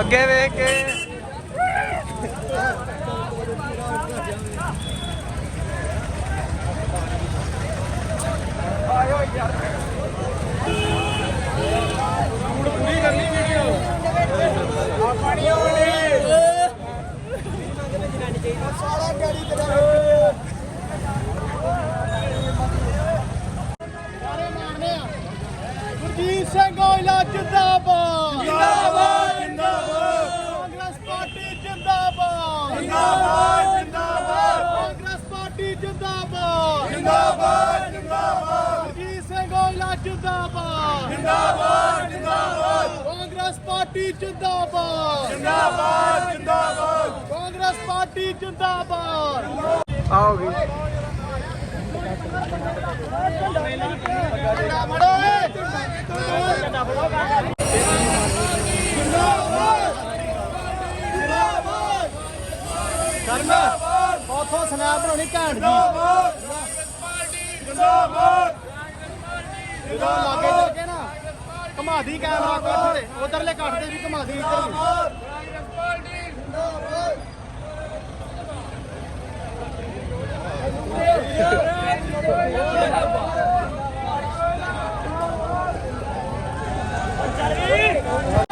ਅੱਗੇ ਵੇਖ ਕੇ। ਗੁਰਜੀਤ ਸਿੰਘ ਔਜਲਾ ਜਿੰਦਾਬਾਦ ਜਿੰਦਾਬਾਦ ਕਾਂਗਰਸ ਪਾਰਟੀ ਜਿੰਦਾਬਾਦ ਜਿੰਦਾਬਾਦ ਜਿੰਦਾਬਾਦ ਕਾਂਗਰਸ ਪਾਰਟੀ ਜਿੰਦਾਬਾਦ ਜਿੰਦਾਬਾਦ ਜਿੰਦਾਬਾਦ ਗੁਰਜੀਤ ਸਿੰਘ ਔਜਲਾ ਜਿੰਦਾਬਾਦ। ਜਿੰਦਾਬਾਦ ਜਿੰਦਾਬਾਦ। ਕਾਂਗਰਸ ਪਾਰਟੀ ਜਿੰਦਾਬਾਦ। ਜਿੰਦਾਬਾਦ ਜਿੰਦਾਬਾਦ। ਕਾਂਗਰਸ ਪਾਰਟੀ ਜਿੰਦਾਬਾਦ। ਆਓਗੀ ਉਥੋਂ ਸਨੈਪ ਬਣਾਉਣੀ ਘੈਂਟ ਜੀ। ਜਦੋਂ ਲਾਗੇ ਜਾ ਕੇ ਨਾ। ਘਮਾਦੀ ਕੈਮਰਾ ਕੱਟ ਦੇ ਉਧਰਲੇ ਕੱਟ ਦੇ ਵੀ ਘਮਾਦੀ ਇੱਧਰ ਵੀ। ਜੀ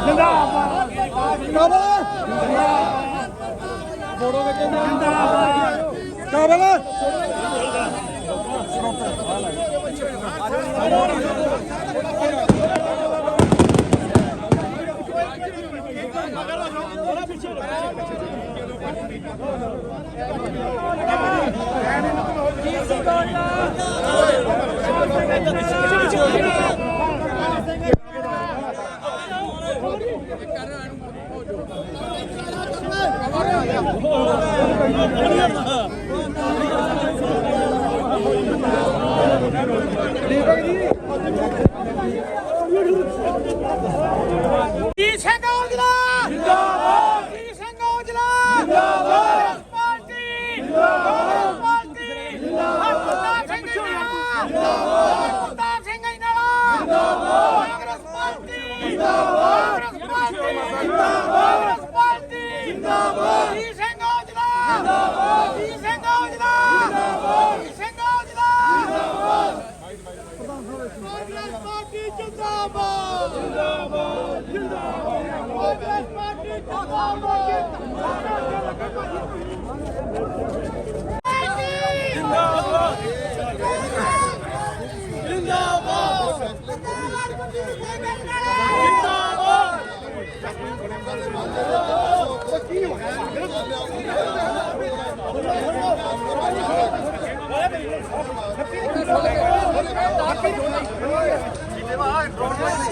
ਜਿੰਦਾਬਾਦ। ਫੋਟੋ ਵਿੱਚ ਜਿੰਦਾਬਾਦ ਜਿੰਦਾਬਾਦ ਜੀ يلا. ਜਿੱਦੇ ਵਾ ਡਰੋਨ ਨਹੀਂ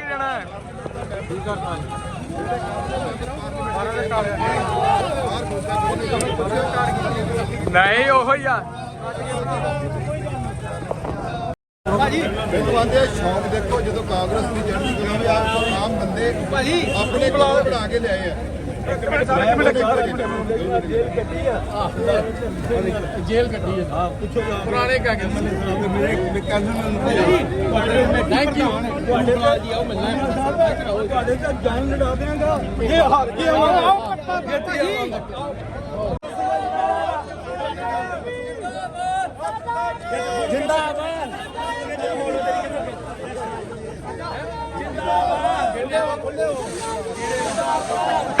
ਨਹੀਂ ਉਹੋ ਹੀ ਆ। ਆਂਦੇ ਆ ਸ਼ੌਂਕ ਦੇਖੋ ਜਦੋਂ ਕਾਂਗਰਸ ਦੀ ਚੜ੍ਹਦੀ ਕਲਾ ਵੀ ਆਪ ਆਮ ਬੰਦੇ ਭਾਜੀ ਆਪਣੇ ਕੋਲ ਬਣਾ ਕੇ ਲਿਆਏ ਆ। ਜੇਲ੍ਹ ਕੱਢੀ ਹੈ ਹਾਂ ਪੁੱਛੋ ਪੁਰਾਣੇ ਕਾਗਜ਼ ਮੇਰੇ ਥੈਂਕ ਯੂ ਤੁਹਾਡੇ ਨਾਲ ਜੀ ਆਓ ਮਿਲਣਾ ਤੁਹਾਡੇ ਤਾਂ ਜਾਨ ਲੜਾ ਦੇਵਾਂਗਾ ਜੇ ਹਾਰ ਕੇ ਆਓ ਜਿੱਤ ਜਾਵਾਂਗਾ ਤੁਹਾਨੂੰ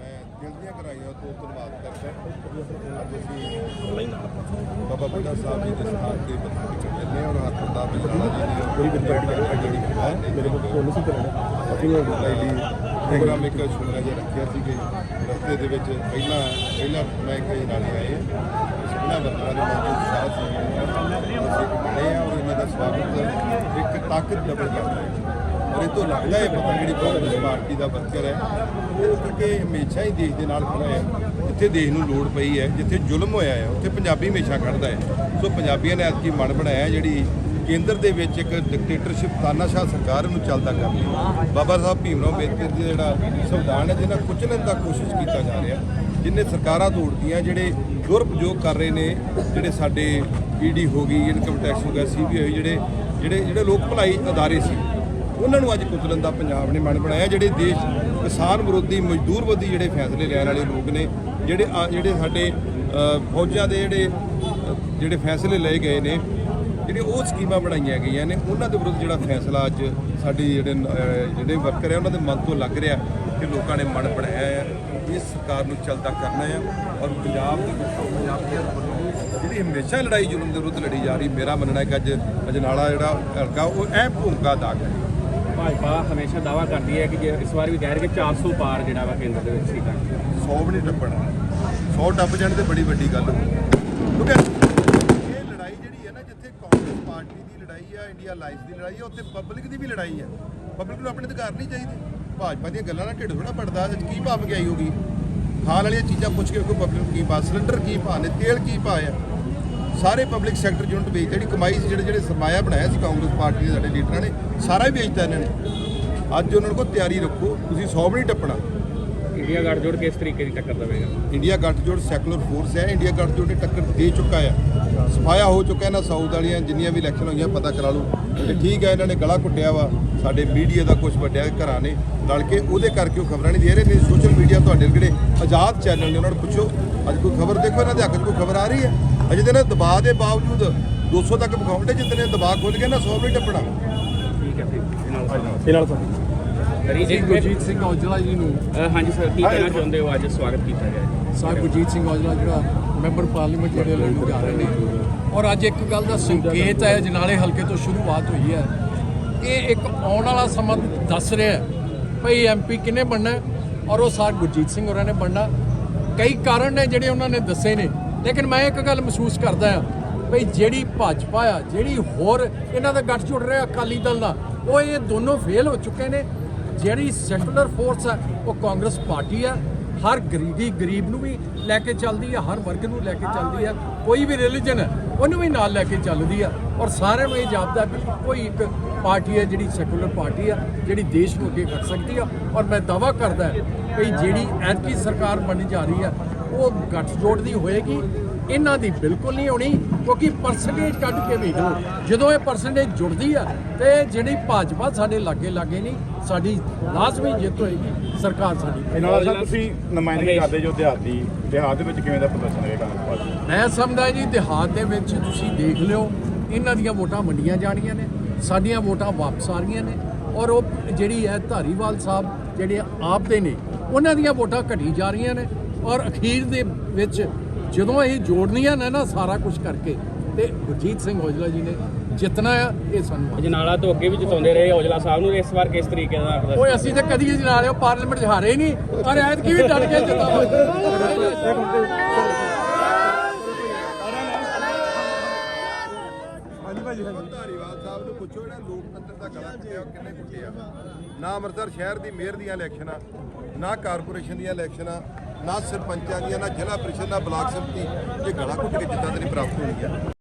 ਮੈਂ ਦਿਲ ਦੀਆਂ ਕਰਾਈਆਂ ਤੋਂ ਧੰਨਵਾਦ ਕਰਦਾ ਅੱਜ ਅਸੀਂ ਬਾਬਾ ਬੁੱਢਾ ਸਾਹਿਬ ਜੀ ਦੇ ਸਥਾਨ ਤੇ ਮੱਥਾ ਟੇਕਣ ਚੱਲੇ ਹਾਂ ਔਰ ਹੱਥ ਦਾ ਬਿਲਾਲਾ ਜੀ ਦੀ ਕੋਈ ਬਿੰਦਰ ਜਿਹੜੀ ਮੇਰੇ ਕੋਲ ਕੋਲ ਸੀ ਕਰਨਾ ਅਸੀਂ ਲਈ ਪ੍ਰੋਗਰਾਮ ਇੱਕ ਸੁਣਨਾ ਜਿਹਾ ਰੱਖਿਆ ਸੀ ਕਿ ਰਸਤੇ ਦੇ ਵਿੱਚ ਪਹਿਲਾਂ ਪਹਿਲਾਂ ਮੈਂ ਕਈ ਨਾਲੇ ਆਏ। ਸੁਣਾ ਵਰਤਾਂ ਦੇ ਮੌਜੂਦ ਸਾਹ ਸੀ ਆ ਔਰ ਇਹਨਾਂ ਦਾ ਸਵਾਗਤ ਇੱਕ ਤਾਕਤ ਡਬਲ ਕਰਦਾ ਹੈ। ਔਰ ਇਹ ਤੋਂ ਲੱਗਦਾ ਹੈ ਪਤਾ ਜਿਹੜੀ ਕਾਂਗਰਸ ਪਾਰਟੀ ਦਾ ਵਰਕਰ ਹੈ। ਉਹ ਕਰਕੇ ਹਮੇਸ਼ਾ ਹੀ ਦੇਸ਼ ਦੇ ਨਾਲ ਖੜਾ ਹੈ। ਜਿੱਥੇ ਦੇਸ਼ ਨੂੰ ਲੋੜ ਪਈ ਹੈ, ਜਿੱਥੇ ਜ਼ੁਲਮ ਹੋਇਆ ਹੈ, ਉੱਥੇ ਪੰਜਾਬੀ ਹਮੇਸ਼ਾ ਖੜਦਾ ਹੈ। ਸੋ ਪੰਜਾਬੀਆਂ ਨੇ ਐਤਕੀ ਮਨ ਬਣਾਇਆ ਜਿਹੜੀ ਕੇਂਦਰ ਦੇ ਵਿੱਚ ਇੱਕ ਡਿਕਟੇਟਰਸ਼ਿਪ ਤਾਨਾਸ਼ਾਹ ਸਰਕਾਰ ਨੂੰ ਚੱਲਦਾ ਕਰ ਲਈ ਬਾਬਾ ਸਾਹਿਬ ਭੀਮਰਾਓ ਅੰਬੇਦਕਰ ਦੀ ਜਿਹੜਾ ਸੰਵਿਧਾਨ ਹੈ, ਜਿਹਨਾਂ ਕੁਚਲਣ ਦਾ ਕੋਸ਼ਿਸ਼ ਕੀਤਾ ਜਾ ਰਿਹਾ ਜਿੰਨੇ ਸਰਕਾਰਾਂ ਤੋੜਦੀਆਂ ਜਿਹੜੇ ਦੁਰਪਯੋਗ ਕਰ ਰਹੇ ਨੇ, ਜਿਹੜੇ ਸਾਡੇ ਈਡੀ ਹੋ ਗਈ ਇਨਕਮ ਟੈਕਸ ਹੋ ਗਿਆ ਸੀਬੀਆਈ ਹੋਈ ਜਿਹੜੇ ਜਿਹੜੇ ਜਿਹੜੇ ਲੋਕ ਭਲਾਈ ਅਦਾਰੇ ਸੀ ਉਹਨਾਂ ਨੂੰ ਅੱਜ ਕੁਚਲਣ ਦਾ ਪੰਜਾਬ ਨੇ ਮਨ ਬਣਾਇਆ, ਜਿਹੜੇ ਦੇਸ਼ ਕਿਸਾਨ ਵਿਰੋਧੀ, ਮਜ਼ਦੂਰ ਵਿਰੋਧੀ ਜਿਹੜੇ ਫੈਸਲੇ ਲੈਣ ਵਾਲੇ ਲੋਕ ਨੇ, ਜਿਹੜੇ ਆ- ਜਿਹੜੇ ਸਾਡੇ ਫੌਜਾਂ ਦੇ ਜਿਹੜੇ ਜਿਹੜੇ ਫੈਸਲੇ ਲਏ ਗਏ ਨੇ ਜਿਹੜੇ ਉਹ ਸਕੀਮਾਂ ਬਣਾਈਆਂ ਗਈਆਂ ਨੇ, ਉਹਨਾਂ ਦੇ ਵਿਰੁੱਧ ਜਿਹੜਾ ਫੈਸਲਾ ਅੱਜ ਸਾਡੀ ਜਿਹੜੇ ਜਿਹੜੇ ਵਰਕਰ ਆ, ਉਹਨਾਂ ਦੇ ਮਨ ਤੋਂ ਲੱਗ ਰਿਹਾ ਕਿ ਲੋਕਾਂ ਨੇ ਮਨ ਬਣਾਇਆ ਹੈ ਇਸ ਸਰਕਾਰ ਨੂੰ ਚੱਲਦਾ ਕਰਨਾ ਹੈ ਔਰ ਪੰਜਾਬ ਦੇ ਵਿੱਚ ਪੰਜਾਬੀਆਂ ਵੱਲੋਂ ਜਿਹੜੀ ਹਮੇਸ਼ਾ ਲੜਾਈ ਜ਼ੁਲਮ ਦੇ ਵਿਰੁੱਧ ਲੜੀ ਜਾ ਰਹੀ, ਮੇਰਾ ਮੰਨਣਾ ਹੈ ਕਿ ਅੱਜ ਅਜਨਾਲਾ ਜਿਹੜਾ ਹਲਕਾ, ਉਹ ਅਹਿਮ ਭੂਮਿਕਾ ਅਦਾ ਕਰ। ਭਾਜਪਾ ਹਮੇਸ਼ਾ ਦਾਵਾ ਕਰਦੀ ਹੈ ਕਿ ਜੇ ਇਸ ਵਾਰ ਵੀ ਕਹਿ ਰਹੀ ਕਿ 400 ਪਾਰ ਜਿਹੜਾ ਵਾ ਕੇਂਦਰ ਦੇ ਵਿੱਚ ਸੀਟਾਂ। 100 ਵੀ ਨਹੀਂ ਟੱਪਣਾ। 100 ਟੱਪ ਜਾਣ ਤੇ ਬੜੀ ਵੱਡੀ ਗੱਲ ਹੋਊ। ਕਿਉਂਕਿ ਇਹ ਲੜਾਈ ਜਿਹੜੀ ਹੈ ਨਾ, ਜਿੱਥੇ ਕਾਂਗਰਸ ਪਾਰਟੀ ਦੀ ਲੜਾਈ ਆ, ਇੰਡੀਆ ਲਾਈਫ ਦੀ ਲੜਾਈ ਆ, ਉੱਥੇ ਪਬਲਿਕ ਦੀ ਵੀ ਲੜਾਈ ਆ। ਪਬਲਿਕ ਨੂੰ ਆਪਣੇ ਅਧਿਕਾਰ ਨਹੀਂ ਚਾਹੀਦੇ। ਭਾਜਪਾ ਦੀਆਂ ਗੱਲਾਂ ਨਾਲ ਢਿੱਡ ਥੋੜਾ ਪੜਦਾ, ਅੱਜ ਕੀ ਭਾਅ ਮਹਿੰਗਾਈ ਹੋਗੀ ਖਾਣ ਵਾਲੀਆਂ ਚੀਜ਼ਾਂ ਪੁੱਛ ਕੇ ਕੋਈ ਪਬਲਿਕ ਕੀ ਭਾਅ, ਸਿਲੰਡਰ ਕੀ ਭਾਅ ਨੇ, ਤੇਲ ਕੀ ਭਾਅ ਆ? ਸਾਰੇ ਪਬਲਿਕ ਸੈਕਟਰ ਯੂਨਿਟ ਵੇਚ ਜਿਹੜੀ ਕਮਾਈ ਸੀ, ਜਿਹੜੇ ਜਿਹੜੇ ਸਰਮਾਇਆ ਬਣਾਇਆ ਸੀ ਕਾਂਗਰਸ ਪਾਰਟੀ ਦੇ ਸਾਡੇ ਲੀਡਰਾਂ ਨੇ, ਸਾਰਾ ਹੀ ਵੇਚਤਾ ਇਹਨਾਂ ਨੇ। ਅੱਜ ਉਹਨਾਂ ਕੋਲ ਤਿਆਰੀ ਰੱਖੋ, ਤੁਸੀਂ 100 ਵੀ ਨਹੀਂ ਟੱਪਣਾ। ਇੰਡੀਆ ਗੱਠਜੋੜ ਕਿਸ ਤਰੀਕੇ ਦੀ ਟੱਕਰ ਦੇਵੇਗਾ? ਇੰਡੀਆ ਗੱਠਜੋੜ ਸੈਕੂਲਰ ਫੋਰਸ ਹੈ ਇੰਡੀਆ ਗੱਠਜੋੜ ਨੇ ਟੱਕਰ ਦੇ ਚੁੱਕਾ ਹੈ। ਸਫਾਇਆ ਹੋ ਚੁੱਕਾ ਹੈ ਨਾ ਸਾਊਥ ਵਾਲੀਆਂ ਜਿੰਨੀਆਂ ਵੀ ਇਲੈਕਸ਼ਨ ਹੋਈਆਂ ਪਤਾ ਕਰਾ ਲਓ। ਤੇ ਠੀਕ ਹੈ ਇਹਨਾਂ ਨੇ ਗਲਾ ਘੁੱਟਿਆ ਵਾ ਸਾਡੇ ਮੀਡੀਆ ਦਾ ਕੁਝ ਵੱਡਿਆ ਘਰਾਂ ਨੇ। ਰਲ ਕੇ ਉਹਦੇ ਕਰਕੇ ਉਹ ਖਬਰਾਂ ਨਹੀਂ ਦੇ ਰਹੇ ਨੇ ਸੋਸ਼ਲ ਮੀਡੀਆ ਤੁਹਾਡੇ ਜਿਹੜੇ ਆਜ਼ਾਦ ਚੈਨਲ ਨੇ ਉਹਨਾਂ ਨੂੰ ਪੁੱਛੋ। ਅੱਜ ਕੋਈ ਖਬਰ ਦੇਖੋ ਇਹਨਾਂ ਦੇ ਹੱਕ 'ਚ ਕੋਈ ਖਬਰ ਆ ਰਹੀ ਹੈ? ਅਜੇ ਦਿਨ ਦਬਾਅ ਦੇ ਬਾਵਜੂਦ 200 ਤੱਕ ਵਿਖਾਉਂਦੇ ਜਿੱਦਨੇ ਦਬਾਅ ਖੁੱਲ ਗਿਆ ਨਾ 100 ਵੀ ਟੱਪਣਾ। ਠੀਕ ਹੈ ਫਿਰ ਤੇ ਨਾਲ ਸਰ। ਜੀ ਗੁਰਜੀਤ ਸਿੰਘ ਔਜਲਾ ਜੀ ਨੂੰ ਹਾਂਜੀ ਸਰ ਕੀ ਕਹਿਣਾ ਚਾਹੁੰਦੇ ਹੋ? ਅੱਜ ਸਵਾਗਤ ਕੀਤਾ ਗਿਆ ਜੀ ਸਾਹਿਬ ਗੁਰਜੀਤ ਸਿੰਘ ਔਜਲਾ ਜਿਹੜਾ ਮੈਂਬਰ ਪਾਰਲੀਮੈਂਟ ਜਿਹੜੇ ਲੜਨ ਜਾ ਰਹੇ ਨੇ। ਔਰ ਅੱਜ ਇੱਕ ਗੱਲ ਦਾ ਸੰਕੇਤ ਹੈ ਜਨਾਲੇ ਹਲਕੇ ਤੋਂ ਸ਼ੁਰੂਆਤ ਹੋਈ ਹੈ। ਇਹ ਇੱਕ ਆਉਣ ਵਾਲਾ ਸਮਾਂ ਦੱਸ ਰਿਹਾ ਹੈ। ਭਈ ਐਮਪੀ ਕਿਨੇ ਬਣਨਾ ਔਰ ਉਹ ਸਾਰ ਗੁਰਜੀਤ ਸਿੰਘ ਹੋਰਾਂ ਨੇ ਬਣਨਾ ਕਈ ਕਾਰਨ ਨੇ ਜਿਹੜੇ ਉਹਨਾਂ ਨੇ ਦੱਸੇ ਨੇ। ਲੇਕਿਨ ਮੈਂ ਇੱਕ ਗੱਲ ਮਹਿਸੂਸ ਕਰਦਾ ਹਾਂ ਭਈ ਜਿਹੜੀ ਭਾਜਪਾ ਆ ਜਿਹੜੀ ਹੋਰ ਇਹਨਾਂ ਦਾ ਗੱਠ ਜੁੜ ਰਿਹਾ ਅਕਾਲੀ ਦਲ ਨਾਲ ਉਹ ਇਹ ਦੋਨੋਂ ਫੇਲ ਹੋ ਚੁੱਕੇ ਨੇ। ਜਿਹੜੀ ਸੈਕੂਲਰ ਫੋਰਸ ਹੈ ਉਹ ਕਾਂਗਰਸ ਪਾਰਟੀ ਹੈ ਹਰ ਗਰੀਬੀ ਗਰੀਬ ਨੂੰ ਵੀ ਲੈ ਕੇ ਚੱਲਦੀ ਹੈ ਹਰ ਵਰਗ ਨੂੰ ਲੈ ਕੇ ਚੱਲਦੀ ਹੈ ਕੋਈ ਵੀ ਰਿਲੀਜਨ ਹੈ ਉਹਨੂੰ ਵੀ ਨਾਲ ਲੈ ਕੇ ਚੱਲਦੀ ਹੈ ਔਰ ਸਾਰਿਆਂ ਨੂੰ ਇਹ ਜਾਪਦਾ ਕਿ ਕੋਈ ਇੱਕ ਪਾਰਟੀ ਹੈ ਜਿਹੜੀ ਸੈਕੂਲਰ ਪਾਰਟੀ ਹੈ ਜਿਹੜੀ ਦੇਸ਼ ਨੂੰ ਅੱਗੇ ਕਰ ਸਕਦੀ ਆ। ਔਰ ਮੈਂ ਦਾਵਾ ਕਰਦਾ ਕਿ ਜਿਹੜੀ ਐਤਕੀ ਸਰਕਾਰ ਬਣ ਜਾ ਰਹੀ ਹੈ ਉਹ ਗੱਠਜੋੜ ਦੀ ਹੋਏਗੀ। ਇਹਨਾਂ ਦੀ ਬਿਲਕੁਲ ਨਹੀਂ ਹੋਣੀ ਕਿਉਂਕਿ ਪਰਸੈਂਟੇਜ ਕੱਢ ਕੇ ਵੇਖ ਜਦੋਂ ਇਹ ਪਰਸੈਂਟੇਜ ਜੁੜਦੀ ਆ ਤੇ ਜਿਹੜੀ ਭਾਜਪਾ ਸਾਡੇ ਲਾਗੇ ਲਾਗੇ ਨਹੀਂ ਸਾਡੀ ਲਾਜ਼ਮੀ ਜਿੱਤ ਹੋਏਗੀ ਸਰਕਾਰ ਸਾਡੀ। ਇਹ ਨਾਲ ਸਰ ਤੁਸੀਂ ਨੁਮਾਇੰਦਗੀ ਕਰਦੇ ਜੋ ਦਿਹਾਤੀ ਦਿਹਾਤ ਦੇ ਵਿੱਚ ਕਿਵੇਂ ਦਾ ਪ੍ਰਦਰਸ਼ਨ ਪਾਰਟੀ ਮੈਂ ਸਮਝਦਾ ਜੀ ਦਿਹਾਤ ਦੇ ਵਿੱਚ ਤੁਸੀਂ ਦੇਖ ਲਿਓ ਇਹਨਾਂ ਦੀਆਂ ਵੋਟਾਂ ਮੰਡੀਆਂ ਜਾਣੀਆਂ ਨੇ ਸਾਡੀਆਂ ਵੋਟਾਂ ਵਾਪਸ ਆ ਰਹੀਆਂ ਨੇ ਔਰ ਉਹ ਜਿਹੜੀ ਹੈ ਧਾਰੀਵਾਲ ਸਾਹਿਬ ਜਿਹੜੇ ਆਪ ਦੇ ਨੇ ਉਹਨਾਂ ਦੀਆਂ ਵੋਟਾਂ ਘਟੀ ਜਾ ਰਹੀਆਂ ਨੇ ਔਰ ਅਖੀਰ ਦੇ ਵਿੱਚ ਜਦੋਂ ਇਹ ਜੋੜਨੀਆਂ ਨੇ ਨਾ ਸਾਰਾ ਕੁਝ ਕਰਕੇ ਤੇ ਗੁਰਜੀਤ ਸਿੰਘ ਔਜਲਾ ਜੀ ਨੇ ਜਿੱਤਣਾ ਆ ਇਹ ਸਾਨੂੰ ਆ। ਜਨਾਲਾ ਤੋਂ ਅੱਗੇ ਵੀ ਜਿਤਾਉਂਦੇ ਰਹੇ ਔਜਲਾ ਸਾਹਿਬ ਨੂੰ ਇਸ ਵਾਰ ਕਿਸ ਤਰੀਕੇ ਦਾ ਓਏ ਅਸੀਂ ਤਾਂ ਕਦੀ ਜਨਾ ਲਿਓ ਪਾਰਲੀਮੈਂਟ 'ਚ ਹਾਰੇ ਨਹੀਂ। ਔਰ ਐਤਕੀ ਵੀ ਡਟ ਕੇ ਧਾਰੀਵਾਲ ਸਾਹਿਬ ਨੂੰ ਪੁੱਛੋ ਇਹਨਾਂ ਲੋਕਤੰਤਰ ਦਾ ਗਲਾ ਘੁੱਟਿਆ ਉਹ ਕਿੰਨੇ ਘੁੱਟਿਆ ਨਾ ਅੰਮ੍ਰਿਤਸਰ ਸ਼ਹਿਰ ਦੀ ਮੇਅਰ ਦੀਆਂ ਇਲੈਕਸ਼ਨਾਂ ਨਾ ਕਾਰਪੋਰੇਸ਼ਨ ਦੀਆਂ ਇਲੈਕਸ਼ਨਾਂ ਨਾ ਸਰਪੰਚਾਂ ਦੀਆਂ, ਨਾ ਜ਼ਿਲ੍ਹਾ ਪ੍ਰੀਸ਼ਦ ਨਾ ਬਲਾਕ ਸੰਮਤੀ, ਇਹ ਗਲਾ ਘੁੱਟ ਕੇ ਜਿੱਦਾਂ ਤੇ ਨਹੀਂ ਪ੍ਰਾਪਤ ਹੋਈ ਆ